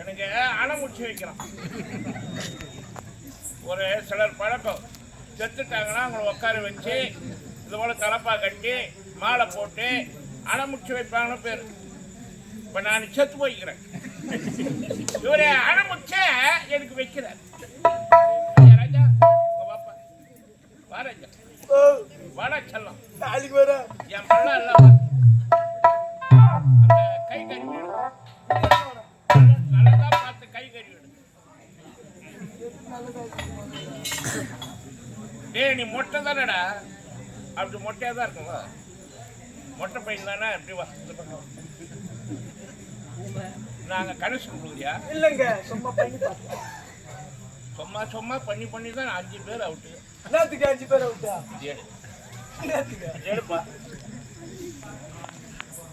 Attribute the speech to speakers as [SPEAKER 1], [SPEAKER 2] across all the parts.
[SPEAKER 1] எனக்கு அணமுச்சி வைக்கிறான் ஒரு சிலர் பழக்கம். செத்துட்டாங்கன்னா அவங்கள உட்கார வச்சு இது போல தலப்பா கட்டி மாலை போட்டு அணமுச்சி வைப்பாங்கன்னு பேர். இப்போ நான் செத்து போய்க்கிறேன். இவரு அணமுச்ச எனக்கு வைக்கிறார். ராஜா வாப்பா. வா ராஜா. வாடா செல்லம்.
[SPEAKER 2] நாளைக்கு வர
[SPEAKER 1] என் பள்ளம் இல்லவா அப்படி மொட்டையா தான் இருக்கும்ல மொட்டை பையன் தானே பக்கம். நாங்க கனெக்ஷன் கொடுக்குறியா?
[SPEAKER 2] இல்லைங்க சும்மா பண்ணி
[SPEAKER 1] சும்மா சும்மா பண்ணி பண்ணி தான் அஞ்சு பேர் அவுட்டு
[SPEAKER 2] நேத்துக்கு அஞ்சு பேர் விட்டா
[SPEAKER 1] ஏழு
[SPEAKER 2] நேத்துக்கு
[SPEAKER 1] எடுப்பா.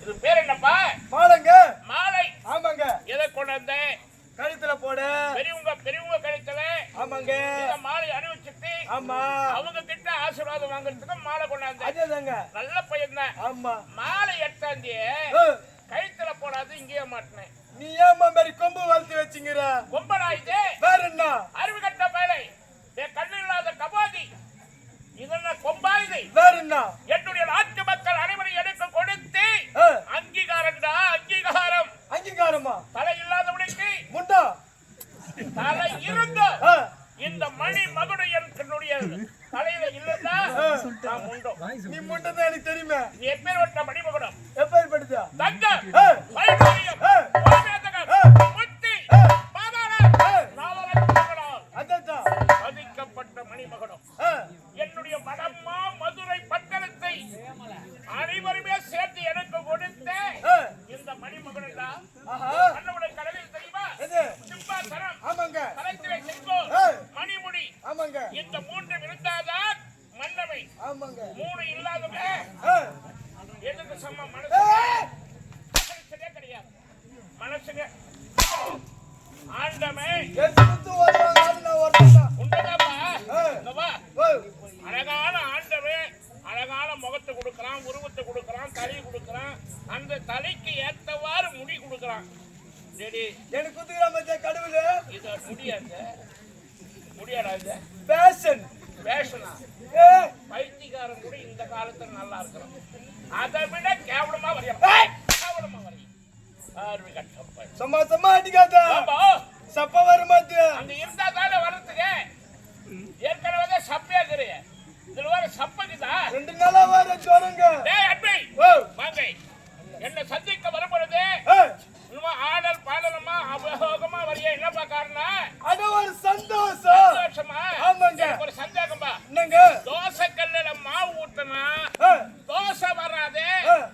[SPEAKER 1] இது பேர் என்னப்பா?
[SPEAKER 2] மாலைங்க.
[SPEAKER 1] மாலை.
[SPEAKER 2] ஆமாங்க.
[SPEAKER 1] எதை கொண்டாந்த
[SPEAKER 2] கழுத்துல போட.
[SPEAKER 1] பெரியவங்க பெரியவங்க கிடைத்தத
[SPEAKER 2] ஆமாங்க.
[SPEAKER 1] மாலை அணிவிச்சுட்டு
[SPEAKER 2] ஆமா.
[SPEAKER 1] அவங்க கிட்ட ஆசீர்வாதம் வாங்குறதுக்கு மாலை கொண்டாந்த.
[SPEAKER 2] அதேதாங்க.
[SPEAKER 1] நல்ல பையன் தான்.
[SPEAKER 2] ஆமா.
[SPEAKER 1] மாலை எட்டாந்தி கழுத்துல போடாது இங்கேயே மாட்டினேன்.
[SPEAKER 2] நீ ஏமா மாதிரி கொம்பு வளர்த்து வச்சுங்கிற?
[SPEAKER 1] கொம்பனா இது
[SPEAKER 2] வேற என்ன?
[SPEAKER 1] அறிவு கட்ட மேலை கண்ணு இல்லாத கபாதி. இதென்ன கொம்பா இது?
[SPEAKER 2] வேற என்ன?
[SPEAKER 1] என்னுடைய நாட்டு மக்கள் அனைவரும் எனக்கு கொடுத்து அங்கீகாரம்டா அங்கீகாரம்.
[SPEAKER 2] அங்கீகாரமா?
[SPEAKER 1] தலை இல்லாதவனுக்கு
[SPEAKER 2] முண்டா?
[SPEAKER 1] தலை இருந்தோ இந்த மணி மகுடு என்னுடைய தலையில இல்லதா நான் முண்டோம்
[SPEAKER 2] நீ முண்டதான் எனக்கு தெரியுமே.
[SPEAKER 1] எப்பேற்பட்ட மணி மகுடம்
[SPEAKER 2] எப்பேற்பட்டதா?
[SPEAKER 1] தங்கம்
[SPEAKER 2] ஏய்,
[SPEAKER 1] வைடூரியம்,
[SPEAKER 2] ஏய்,
[SPEAKER 1] கோமேதகம்,
[SPEAKER 2] ஏய்,
[SPEAKER 1] முத்தி,
[SPEAKER 2] ஏய்,
[SPEAKER 1] பாதாளம்,
[SPEAKER 2] ஏய்.
[SPEAKER 1] நாவலட்சுமிகளால்
[SPEAKER 2] அதான்
[SPEAKER 1] பதிக்கப்பட்ட மணிமகுடம்
[SPEAKER 2] ஏய்,
[SPEAKER 1] என்னுடைய மடம்மா மதுரை பட்டணத்தை அனைவருமே சேர்த்து எனக்கு கொடுத்த
[SPEAKER 2] ஏய்,
[SPEAKER 1] இந்த மணிமகுடம் தான்
[SPEAKER 2] ஆஹா
[SPEAKER 1] கண்ணவுடைய கடலில் தெரியுமா
[SPEAKER 2] எது
[SPEAKER 1] சிம்மாசனம்
[SPEAKER 2] ஆமாங்க
[SPEAKER 1] தலைத்திரை செங்கோல்
[SPEAKER 2] ஏய்.
[SPEAKER 1] மணிமுடி
[SPEAKER 2] ஆமாங்க
[SPEAKER 1] இந்த மூன்று இருந்தாதான் மன்னவை
[SPEAKER 2] ஆமாங்க
[SPEAKER 1] மூணு இல்லாதவங்க
[SPEAKER 2] ஏய்,
[SPEAKER 1] எதுக்கு சம மனசு
[SPEAKER 2] ஏய்,
[SPEAKER 1] மனுஷனே கிடையாது மனசுங்க ஆண்டமே
[SPEAKER 2] எடுத்து வருவாங்க நான் வரணும்
[SPEAKER 1] உண்டதாப்பா
[SPEAKER 2] ஏய்.
[SPEAKER 1] இங்க வா
[SPEAKER 2] ஏய்,
[SPEAKER 1] அழகான ஆண்டவே அழகான முகத்தை கொடுக்கறான் உருவத்தை கொடுக்கறான் தலையை கொடுக்கறான் அந்த தலைக்கு ஏத்தவாறு முடி கொடுக்கறான் சரி
[SPEAKER 2] எனக்கு குத்துக்கிற மச்சான் கடவுளு
[SPEAKER 1] இத முடியாது முடியாடா இது
[SPEAKER 2] பேஷன்
[SPEAKER 1] பேஷனா
[SPEAKER 2] ஏ
[SPEAKER 1] பைத்தியக்காரன் கூட இந்த காலத்துல நல்லா இருக்கிறான் அதை விட கேவலமா வரையும் கேவலமா வரையும் ஆர்வி கட்டப்ப
[SPEAKER 2] சும்மா சும்மா அடிக்காத சப்ப வர மாட்டியா
[SPEAKER 1] அங்க இருந்தா தானே வர்றதுக்கு? ஏற்கனவே சப்பையா இருக்கிறீ இதுல வேற சப்பக்குதா?
[SPEAKER 2] ரெண்டு நாளா வர ஜோரங்க
[SPEAKER 1] டேய் வாங்க. என்ன சந்திக்க வரும்பொழுது
[SPEAKER 2] ஏய்,
[SPEAKER 1] இன்னும் ஆடல் பாடலமா அபயோகமா வரைய என்னப்பா காரணம்?
[SPEAKER 2] அட ஒரு சந்தோஷம்.
[SPEAKER 1] சந்தோஷமா?
[SPEAKER 2] ஆமாங்க.
[SPEAKER 1] ஒரு சந்தேகம்பா
[SPEAKER 2] என்னங்க?
[SPEAKER 1] தோசை கல்லுல மாவு ஊத்தனா
[SPEAKER 2] ஏய்,
[SPEAKER 1] தோசை வராது.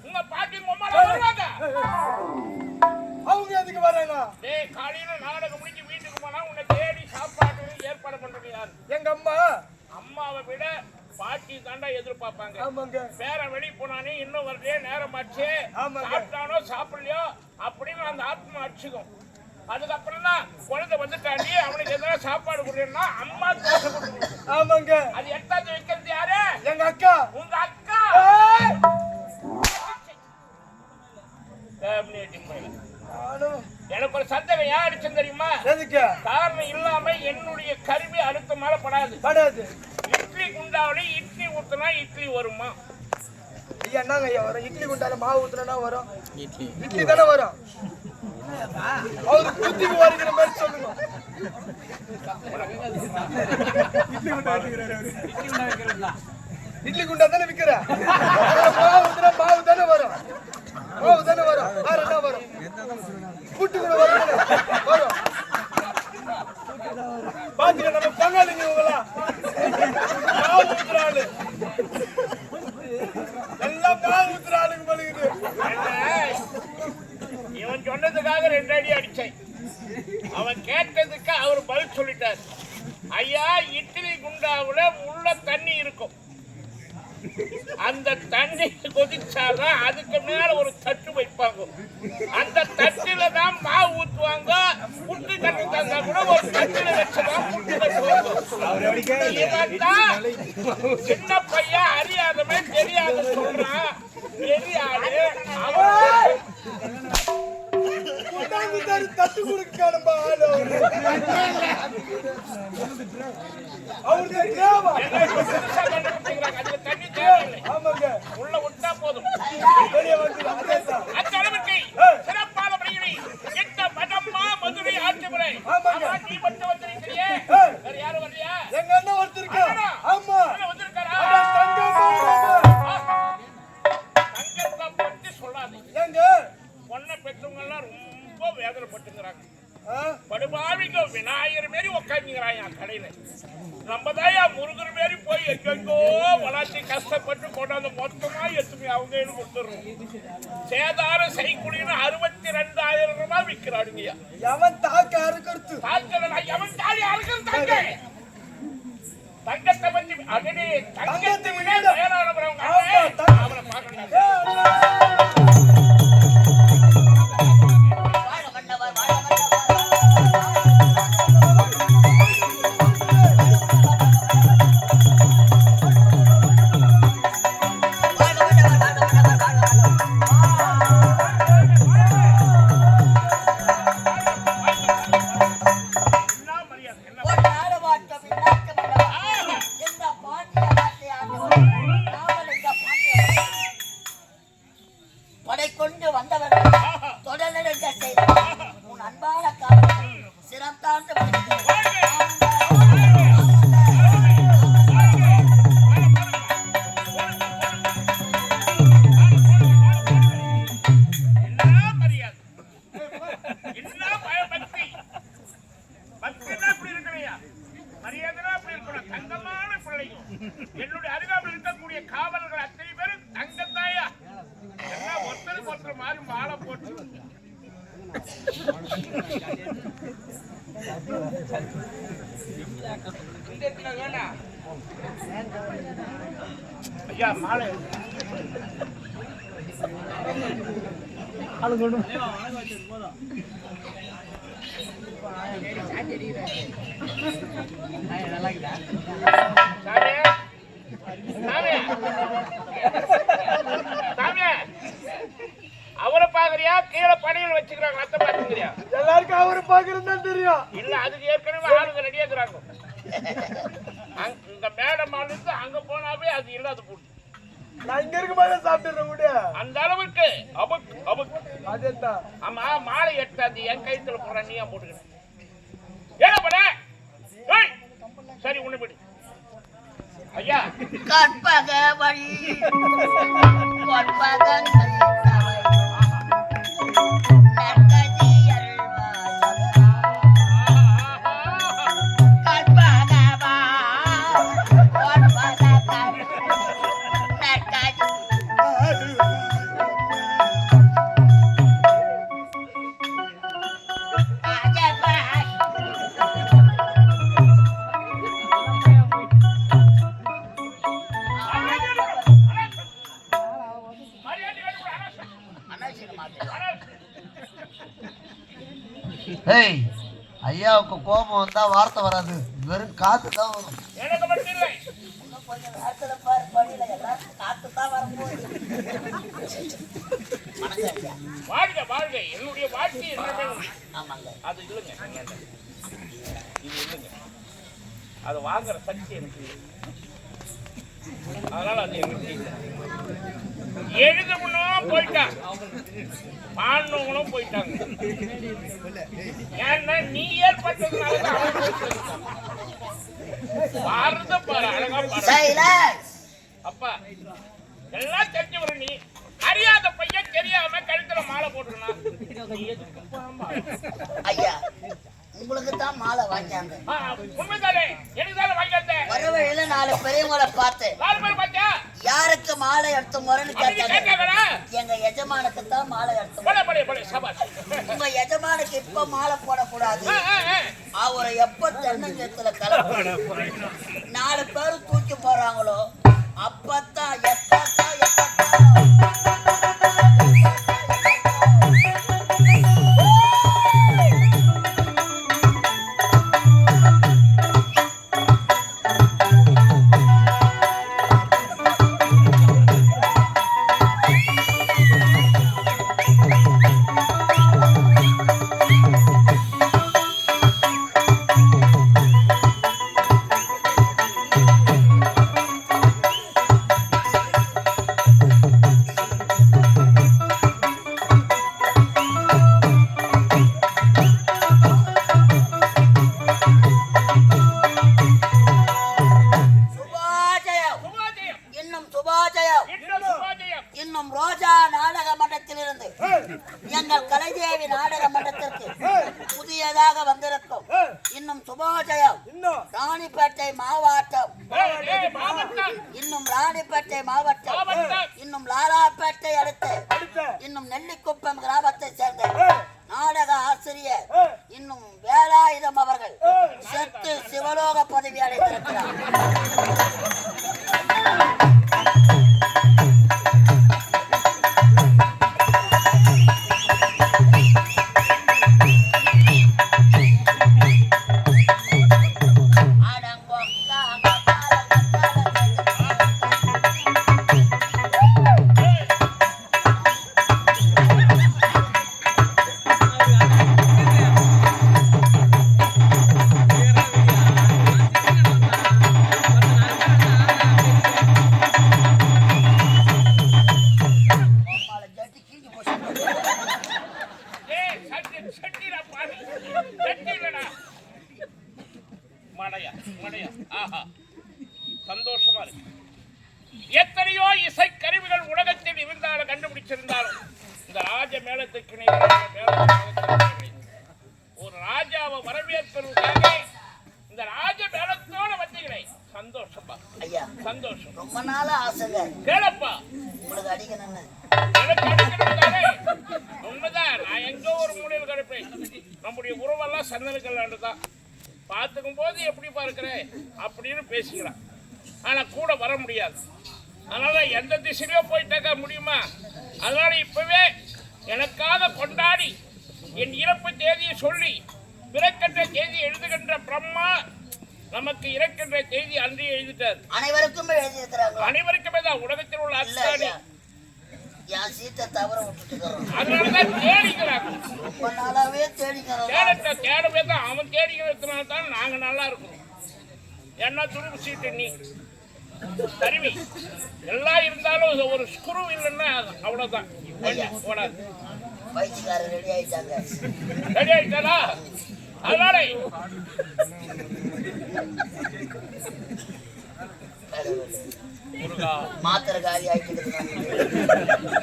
[SPEAKER 1] உங்க பாட்டி உம்மால வருவாங்க. டேய் காலையில நாடகம் முடிஞ்சு வீட்டுக்கு போனா உன்னை தேடி சாப்பாடு ஏற்பாடு பண்றது யாரு?
[SPEAKER 2] எங்க அம்மா?
[SPEAKER 1] அம்மாவை விட பாட்டி தாண்டா எதிர்பார்ப்பாங்க.
[SPEAKER 2] ஆமாங்க.
[SPEAKER 1] வேற வெளி போனானே இன்னும் வரலையே நேரம் ஆச்சு. சாப்பிட்டானோ சாப்பிடலையோ அப்படின்னு அந்த ஆத்மா அடிச்சுக்கும். அதுக்கப்புறம் தான் குழந்தை வந்துட்டாண்டி அவனுக்கு எதனா சாப்பாடு கொடுன்னா அம்மா தோசை கொடுக்கணும்.
[SPEAKER 2] ஆமாங்க.
[SPEAKER 1] அது எட்டாவது வைக்கிறது யாரு?
[SPEAKER 2] எங்க அக்கா.
[SPEAKER 1] உங்க அக்கா. எனக்கு ஒரு சந்தேகம் ஏன் அடிச்சேன் தெரியுமா?
[SPEAKER 2] எதுக்கு?
[SPEAKER 1] காரணம் இல்லாம என்னுடைய கருவி அடுத்த மேல படாது.
[SPEAKER 2] படாது.
[SPEAKER 1] இட்லி குண்டாவில இட்லி ஊத்துனா இட்லி வருமா?
[SPEAKER 2] ஐயா என்னங்க ஐயா வரும்? இட்லி குண்டால மாவு ஊத்துனா வரும்? இட்லி. தானே வரும்? அவரு புத்திக்கு வருகிற மாதிரி சொல்லுங்க. இட்லி குண்டா தானே விக்கிற? மாவு ஊத்துனா மாவு தானே வரும். மாவு தானே வரும். வேற என்ன வரும்? கூட்டு கூட வரும் பாத்துக்க நம்ம பங்காளிங்க எல்லாம் மாவு ஊத்துற ஆளுங்க பழுகுது
[SPEAKER 1] இவன் சொன்னதுக்காக ரெண்டு அடி அடி அவன் கேட்டதுக்கு அவர் பதில் சொல்லிட்டார் ஐயா இட்லி குண்டாவுல உள்ள தண்ணி இருக்கும் அந்த தண்ணி கொதிச்சாதான் அதுக்கு மேல ஒரு தட்டு வை வைப்பாங்க அந்த தட்டுல தான் மாவு ஊத்துவாங்க புட்டு கட்டு தந்தா கூட ஒரு தட்டுல வச்சுதான் புட்டு கட்டுவாங்க இவன் தான் சின்ன பையன் அறியாதவன் தெரியாத சொல்றான் பெரிய
[SPEAKER 2] தட்டு கொடுக்க காணும்பா ஆளு அவரு.
[SPEAKER 1] தண்ணி
[SPEAKER 2] ஆமாங்க
[SPEAKER 1] உள்ள விட்டா போதும்
[SPEAKER 2] வெளியே வந்து
[SPEAKER 1] சிறப்பான முறையில் மதுரை ஆட்சி முறை. நீ மட்டும் வந்திருக்கிறியே
[SPEAKER 2] ஏய்.
[SPEAKER 1] வேற யாரும் வரலையா?
[SPEAKER 2] எங்க அண்ணன் ஒருத்தர் இருக்கா ஆமா.
[SPEAKER 1] வந்திருக்காரா. தங்கத்தை பத்தி சொல்லாது
[SPEAKER 2] ஏங்க?
[SPEAKER 1] பொண்ணை பெற்றவங்க எல்லாம் ரொம்ப வேதனைப்பட்டுங்கிறாங்க? படுபாவிங்க விநாயகர் மாரி உட்காந்துங்கிறாங்க கடையில. நம்ம தாயா முருகர் மாரி போய் எங்கெங்கோ வளர்ச்சி கஷ்டப்பட்டு கொண்டாந்து மொத்தமா எத்துமே அவங்க எடுத்து கொடுத்துடுறோம். சேதாரம் செய்குடின்னு அறுபத்தி ரெண்டாயிரம் ரூபாய் விற்கிறாடுங்கய்யா
[SPEAKER 2] எவன் தாக்க அறுக்கிறது?
[SPEAKER 1] தாங்கள் எவன் தாலி அறுக்கிறது தங்க? தங்கத்தை பத்தி அகடி தங்கத்தை விட.
[SPEAKER 2] தங்க-
[SPEAKER 1] அவனை பார்க்கணும்.
[SPEAKER 3] மன்னவர்
[SPEAKER 1] சாமி சாமி அவரை பாக்குறியா கீழே பணியில் வச்சுக்கிறாங்க அத்தை பாத்துக்கிறியா
[SPEAKER 2] எல்லாருக்கும் அவரு பாக்குறது தான் தெரியும்.
[SPEAKER 1] இல்ல அதுக்கு ஏற்கனவே ஆளுங்க ரெடியா இருக்கிறாங்க அங்க- மேடம் ஆளுக்கு அங்க போனாவே அது இல்லாத போட்டு.
[SPEAKER 2] நான் இங்க இருக்க மாதிரி சாப்பிட்டுறேன் கூட
[SPEAKER 1] அந்த அளவுக்கு. அபுக் அபுக்.
[SPEAKER 2] அதேதான்
[SPEAKER 1] ஆமா மாலை எட்டாது என் கைத்துல போற நீயா போட்டுக்கிறேன் ஏன பண்ண சரி உன்னை படி ஐயா.
[SPEAKER 3] கற்பக வழி. கற்பகன்
[SPEAKER 4] வந்தா வார்த்தை வராது வெறும் காத்து தான் வரும்
[SPEAKER 3] தான்.
[SPEAKER 1] வாழ்க வாழ்க என்னுடைய வாழ்க்கை உண்டு.
[SPEAKER 3] ஆமாங்க
[SPEAKER 1] அது இல்லைங்க. இது இல்லைங்க அது வாங்குற சக்தி எனக்கு இல்லை. அதனால அது எனக்கு இல்லை எழுதவனும் போயிட்டான் பாண்டவங்களும் போயிட்டாங்க. ஏன்னா நீ ஏற்பட்டதுனால. பாரத பாரு அழகா பாரு.
[SPEAKER 3] சைலன்ஸ்
[SPEAKER 1] அப்பா எல்லாம் தெரிஞ்சவரு நீ. அறியாத பையன் தெரியாம கழுத்துல மாலை போட்டுருனா?
[SPEAKER 3] ஐயா. உங்களுக்கு தான் மாலை வாங்கியாங்க வர வழியில நாலு பெரியவங்களை பார்த்து
[SPEAKER 1] நாலு பேர் பாத்தியா
[SPEAKER 3] யாருக்கு மாலை எடுத்து முறைன்னு கேட்டாங்க. எங்க எஜமானுக்கு தான் மாலை எடுத்து உங்க எஜமானுக்கு இப்ப மாலை போடக்கூடாது. அவரை எப்ப தென்னங்கத்துல கலப்பு? நாலு பேர் தூக்கி போறாங்களோ அப்பத்தான்
[SPEAKER 1] எத்தனையோ இசை கருவிகள் உலகத்தில் இருந்தாலும் கண்டுபிடிச்சிருந்தாலும் இந்த ராஜ மேளத்துக்கு. ஒரு ராஜாவை வரவேற்பதற்காக இந்த ராஜ மேளத்தோட வந்தீங்களே சந்தோஷப்பா.
[SPEAKER 3] ஐயா
[SPEAKER 1] சந்தோஷம்.
[SPEAKER 3] ரொம்ப நாளா ஆசைங்க.
[SPEAKER 1] கேளப்பா.
[SPEAKER 3] உங்களுக்கு அடிக்கணும்னு?
[SPEAKER 1] உண்மைதான். நான் எங்கோ ஒரு மூலையில் கிடப்பேன் நம்முடைய உறவெல்லாம் சந்தனக்கல்லாண்டு தான் பார்த்துக்கும் போது எப்படி பார்க்கிறேன் அப்படின்னு பேசிக்கிறான் ஆனா கூட வர முடியாது. அதனால எந்த திசையிலோ போயிட்டாக்கா முடியுமா? அதனால இப்பவே எனக்காக கொண்டாடி என் இறப்பு தேதியை சொல்லி பிறக்கின்ற தேதி எழுதுகின்ற பிரம்மா நமக்கு இறக்கின்ற தேதி அன்றே எழுதிட்டார்.
[SPEAKER 3] அனைவருக்கும்
[SPEAKER 1] அனைவருக்குமே தான் உலகத்தில் உள்ள
[SPEAKER 3] விட்டுட்டுக்கிறோம்
[SPEAKER 1] அதனாலதான் தேடிக்கிறாங்க. தேடத்தை தேடவே தான் அவன் தேடிக்கிறதுனால தான் நாங்க நல்லா இருக்கிறோம் என்ன துருப்பு சீட்டு நீ? தருவி எல்லாம் இருந்தாலும் ஒரு ஸ்க்ரூ இல்லைன்னா
[SPEAKER 3] ஐயா.
[SPEAKER 1] ஓடாது.
[SPEAKER 3] பயிற்சிக்காரர் ரெடி ஆயிட்டாங்க.
[SPEAKER 1] ரெடி ஆயிட்டாரா? அதனால
[SPEAKER 3] மாத்திரை காலி ஆயிட்டு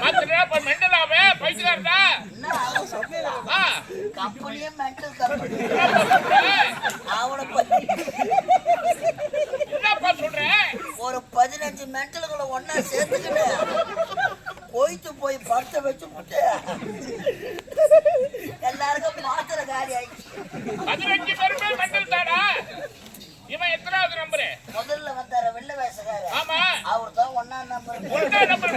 [SPEAKER 1] மாத்திரா இப்ப மெண்டலாவே பைத்தியார்டா
[SPEAKER 3] என்ன? ஆகும் சொல்லலாம்
[SPEAKER 1] ஆ.
[SPEAKER 3] கம்பெனியே கம்பெனி. அவனை பத்தி
[SPEAKER 1] என்னப்பா சொல்ற
[SPEAKER 3] ஒரு பதினஞ்சு மென்டல்களை ஒன்னா சேர்த்துக்கிட்டு போயிட்டு போய் படுத்த வச்சு எல்லாருக்கும் மாத்திரை காலி ஆயிடுச்சு.
[SPEAKER 1] பதினஞ்சு பேருமே மெண்டல் தாடா இவன் எத்தனாவது நம்பரு?
[SPEAKER 3] முதல்ல வந்தார வெள்ள வேஷக்கார
[SPEAKER 1] ஆமா
[SPEAKER 3] அவர் தான் ஒன்னாம் நம்பர்
[SPEAKER 1] நம்பர்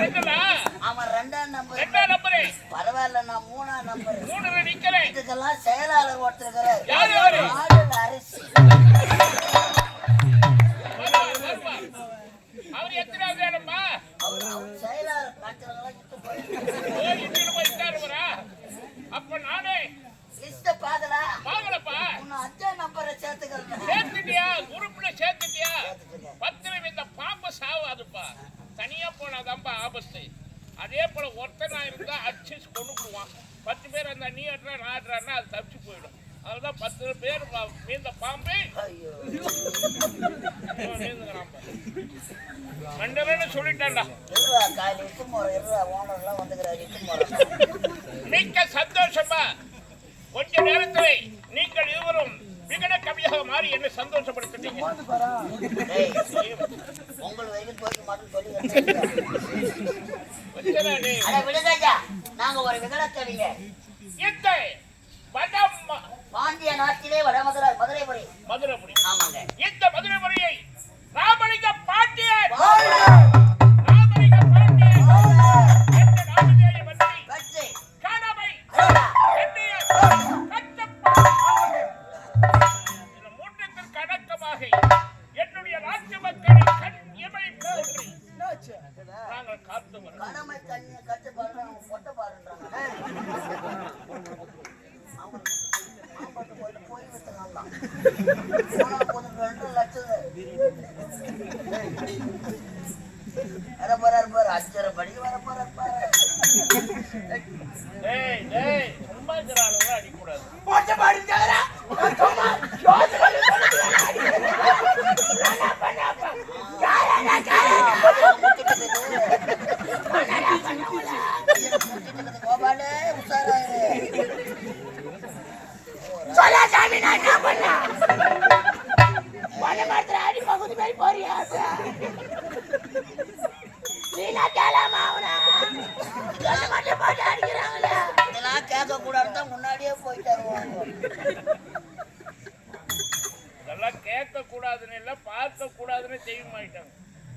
[SPEAKER 3] அவன் ரெண்டாம் நம்பர்.
[SPEAKER 1] ரெண்டாம் நம்பரு.
[SPEAKER 3] பரவாயில்ல நான் மூணாம் நம்பர்.
[SPEAKER 1] மூணுல நிக்கிறேன்
[SPEAKER 3] இதுக்கெல்லாம் செயலாளர் ஒருத்தர்
[SPEAKER 1] யாரு யாரு?
[SPEAKER 3] ஓனர்லாம் வந்துக்கிறாரு
[SPEAKER 1] மிக்க சந்தோஷமா? கொஞ்ச நேரத்தில் நீங்கள் இருவரும் விகட கவியாக மாறி என்னை சந்தோஷப்படுத்திட்டீங்க.
[SPEAKER 3] டேய் உங்கள் வரைக்கும் தோக்க மாட்டேன்னு சொல்லி நாங்க ஒரு
[SPEAKER 1] இந்த
[SPEAKER 3] ரெண்டு லட்சம் வர போறாரு பாரு அஞ்சரை மணிக்கு வர போறாரு பாரு
[SPEAKER 1] அடிக்கூடாது இதெல்லாம் கேட்க கூடாதுன்னு இல்ல பார்க்க கூடாதுன்னு தெய்வமாயிட்டாங்க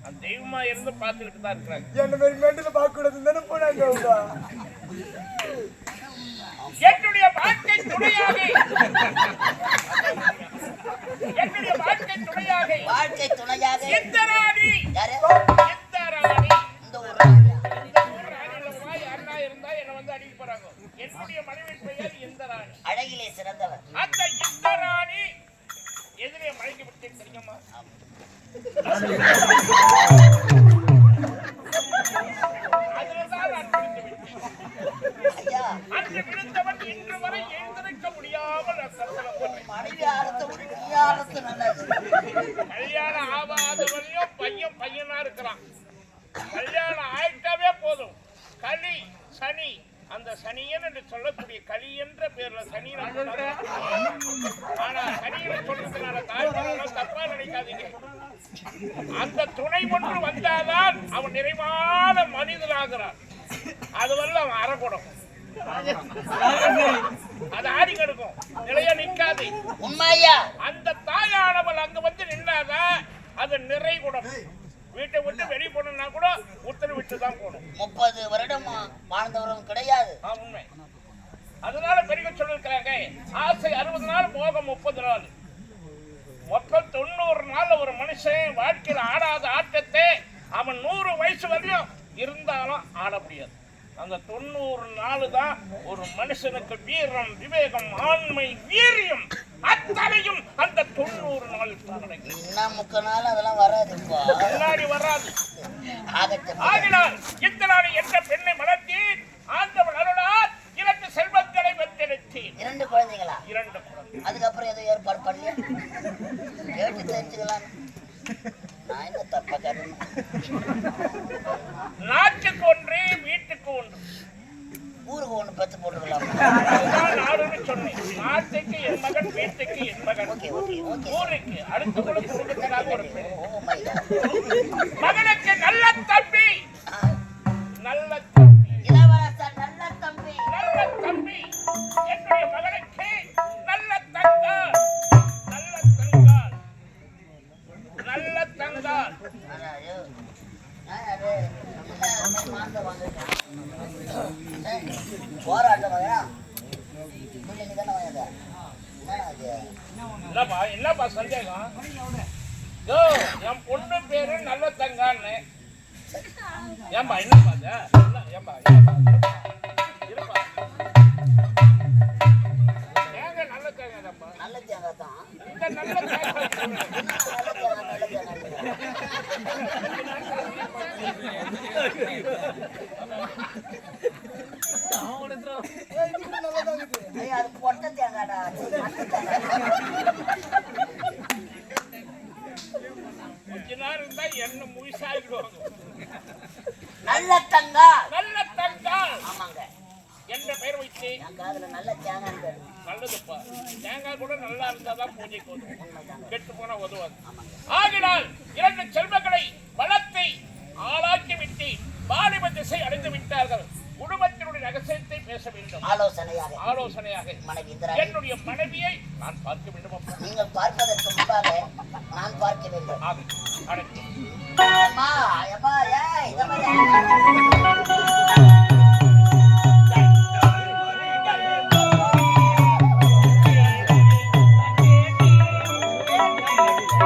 [SPEAKER 1] அந்த தெய்வமா இருந்து பார்த்துக்கிட்டு தான் இருக்கிறாங்க.
[SPEAKER 2] என்ன மாதிரி மெண்டல பார்க்க கூடாதுன்னு தானே போனாங்க அவங்க.
[SPEAKER 1] என்னுடைய வாழ்க்கை துணையாக. என்னுடைய வாழ்க்கை துணையாக.
[SPEAKER 3] வாழ்க்கை துணையாக.
[SPEAKER 1] எந்த
[SPEAKER 3] அழகிலே சிறந்தவர்.
[SPEAKER 1] அந்த இந்த ராணி எதிரே தெரியுமா? விழுந்து விட்டேன்
[SPEAKER 3] ஐயா.
[SPEAKER 1] அன்று விழுந்தவன் இன்று வரை எழுந்திருக்க முடியாமல்
[SPEAKER 3] மனைவி ஆரத்து நல்லது
[SPEAKER 1] கல்யாணம் ஆகாதவனையும் பையன் பையனா இருக்கிறான் கல்யாணம் ஆயிட்டாவே போதும் களி சனி அந்த சனியன் என்று சொல்லக்கூடிய களி என்ற பேர்ல சனி நான் சொல்லாத. ஆனா சனியை சொல்றதுனால தாழ்வான தப்பா நினைக்காதீங்க அந்த துணை ஒன்று வந்தாதான் அவன் நிறைவான மனிதனாகிறான் அது வரல அவன் அறக்கூடும் அது ஆடி கெடுக்கும் நிலையா நிக்காது
[SPEAKER 3] உண்மை ஐயா
[SPEAKER 1] அந்த தாயானவள் அங்க வந்து நின்னாதான் அது நிறை குடம் வீட்டை விட்டு வெளியே போனா கூட உத்தரவு விட்டு தான் போகணும்.
[SPEAKER 3] முப்பது வருடம் வாழ்ந்தவரும் கிடையாது.
[SPEAKER 1] ஆ, உண்மை. அதனால பெரிய சொல்லிருக்கிறாங்க ஆசை அறுபது நாள் மோகம் முப்பது நாள். மொத்தம் தொண்ணூறு நாள் ஒரு மனுஷன் வாழ்க்கையில் ஆடாத ஆட்டத்தை அவன் நூறு வயசு வரையும் இருந்தாலும் ஆட முடியாது. அந்த தொண்ணூறு நாள் தான் ஒரு மனுஷனுக்கு வீரம் விவேகம் ஆண்மை வீரியம். அத்தனையும் அந்த தொண்ணூறு நாள்
[SPEAKER 3] இன்னும் முக்க நாள் அதெல்லாம் வராது
[SPEAKER 1] முன்னாடி வராது. ஆகினால் இத்தனாடி என்ற பெண்ணை மலர்த்தேன் ஆண்டவன் அருளால் இரண்டு செல்வங்களை பெற்றெடுத்தேன்
[SPEAKER 3] இரண்டு குழந்தைகளா?
[SPEAKER 1] இரண்டு
[SPEAKER 3] அதுக்கப்புறம் எதுவும் ஏற்பாடு பண்ணலையா? கேட்டு தெரிஞ்சுக்கலாம். நான் என்ன தப்பா
[SPEAKER 1] நாட்டுக்கு ஒன்று ஒன்று
[SPEAKER 3] ஊருக்கு ஒண்ணு பெத்து போட்டுக்கலாம்
[SPEAKER 1] நாட்டுக்கு என் மகன் வீட்டுக்கு என் மகன் ஊருக்கு அடுத்த கூட குடும்பத்தினாக ஒரு மகனுக்கு நல்ல தம்பி என்னப்பா என்னப்பா சந்தேகம்? யோ என் பொண்ணு பேரு நல்ல தங்கான்னு ஏன்பா என்னப்பா இது? என்ன, ஏன்பா இருப்பா ஏங்க நல்ல தேங்காய்ப்பா
[SPEAKER 3] நல்ல தேங்காய் தான்
[SPEAKER 1] இந்த நல்ல தேங்காய் என்ன
[SPEAKER 3] நல்ல தங்கா
[SPEAKER 1] நல்ல தங்கா
[SPEAKER 3] ஆமாங்க
[SPEAKER 1] என்ற பெயர்
[SPEAKER 3] வச்சு காதுல நல்ல தேங்காய்
[SPEAKER 1] நல்லதுப்பா தேங்காய் கூட நல்லா இருந்தாதான் பூஜைக்கு உதவும் கெட்டு போனா உதவாது ஆகினால் இரண்டு செல்வங்களை வளத்தை ஆளாக்கி விட்டு வாலிப திசை அடைந்து விட்டார்கள். பேச வேண்டும்
[SPEAKER 3] ஆலோசனையாக
[SPEAKER 1] ஆலோசனையாக
[SPEAKER 3] மனைவி இந்திரா
[SPEAKER 1] என்னுடைய மனைவியை நான் பார்க்க வேண்டும்.
[SPEAKER 3] நீங்கள் பார்ப்பதற்கு முன்பாக நான் பார்க்க வேண்டும்.
[SPEAKER 1] அனைத்து
[SPEAKER 3] அம்மா, ஏய், இத பாரு.